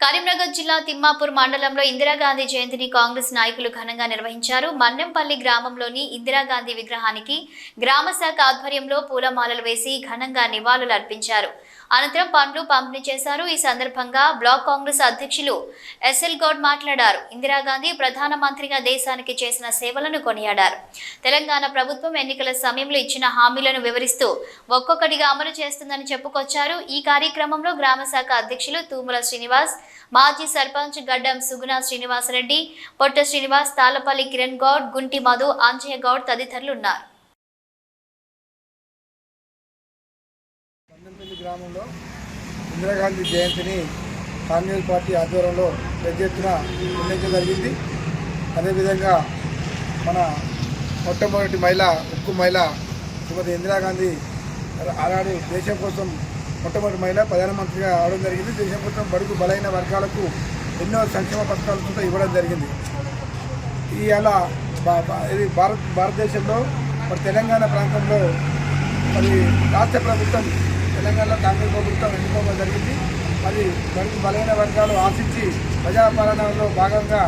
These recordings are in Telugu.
కరీంనగర్ జిల్లా తిమ్మాపూర్ మండలంలో ఇందిరాగాంధీ జయంతిని కాంగ్రెస్ నాయకులు ఘనంగా నిర్వహించారు. మన్నెంపల్లి గ్రామంలోని ఇందిరాగాంధీ విగ్రహానికి గ్రామ శాఖ ఆధ్వర్యంలో పూలమాలలు వేసి ఘనంగా నివాళులు అర్పించారు అనంతరం పండ్లు పంపిణీ చేశారు. ఈ సందర్భంగా బ్లాక్ కాంగ్రెస్ అధ్యక్షులు ఎస్ఎల్ గౌడ్ మాట్లాడారు. ఇందిరాగాంధీ ప్రధానమంత్రిగా దేశానికి చేసిన సేవలను కొనియాడారు. తెలంగాణ ప్రభుత్వం ఎన్నికల సమయంలో ఇచ్చిన హామీలను వివరిస్తూ ఒక్కొక్కటిగా అమలు చేస్తుందని చెప్పుకొచ్చారు. ఈ కార్యక్రమంలో గ్రామ శాఖ అధ్యక్షులు తూముల శ్రీనివాస్ మాజీ సర్పంచ్ గడ్డం సుగుణ శ్రీనివాసరెడ్డి పొట్ట శ్రీనివాస్ తాళపల్లి కిరణ్ గౌడ్ గుంటి మధు ఆంజనేయ గౌడ్ తదితరులు ఉన్నారు బంధంపల్లి గ్రామంలో ఇందిరాగాంధీ జయంతిని కాంగ్రెస్ పార్టీ ఆధ్వర్యంలో పెద్ద ఎత్తున నిర్ణయించడం జరిగింది. అదేవిధంగా మన మొట్టమొదటి మహిళ ఉక్కు మహిళ శ్రీమతి ఇందిరాగాంధీ ఆనాడు దేశం కోసం మొట్టమొదటి మహిళ ప్రధానమంత్రిగా అవడం జరిగింది. దేశం కోసం బడుగు బలైన వర్గాలకు ఎన్నో సంక్షేమ పథకాలు కూడా ఇవ్వడం జరిగింది. ఇవాళ బా- ఇది భారత్ భారతదేశంలో మరి తెలంగాణ ప్రాంతంలో మరి రాష్ట్ర ప్రభుత్వం తెలంగాణలో కాంగ్రెస్ ప్రభుత్వం ఎన్నుకోవడం జరిగింది. మరి బడుగు బలమైన వర్గాలు ఆశించి ప్రజాపాలనలో భాగంగా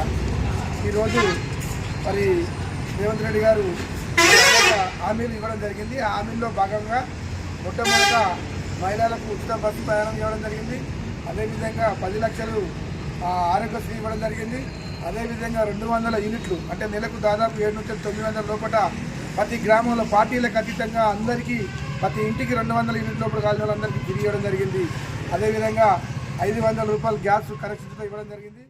ఈరోజు మరి రేవంత్ రెడ్డి గారు హామీలు ఇవ్వడం జరిగింది. ఆ హామీల్లో భాగంగా మొట్టమొదట మహిళలకు ఉచిత బస్సు ప్రయాణం ఇవ్వడం జరిగింది. అదేవిధంగా పది లక్షలు ఆరోగ్యశ్రీ ఇవ్వడం జరిగింది. అదేవిధంగా రెండు వందల యూనిట్లు అంటే నెలకు దాదాపు ఏడు నుంచి తొమ్మిది వందల లోపల ప్రతి గ్రామంలో పార్టీలకు అతీతంగా అందరికీ ప్రతి ఇంటికి రెండు వందల యూనిట్ లోపల కాలిన వాళ్ళందరికీ తిరిగి ఇవ్వడం జరిగింది. అదేవిధంగా ఐదు వందల రూపాయలు గ్యాస్ కనెక్షన్తో ఇవ్వడం జరిగింది.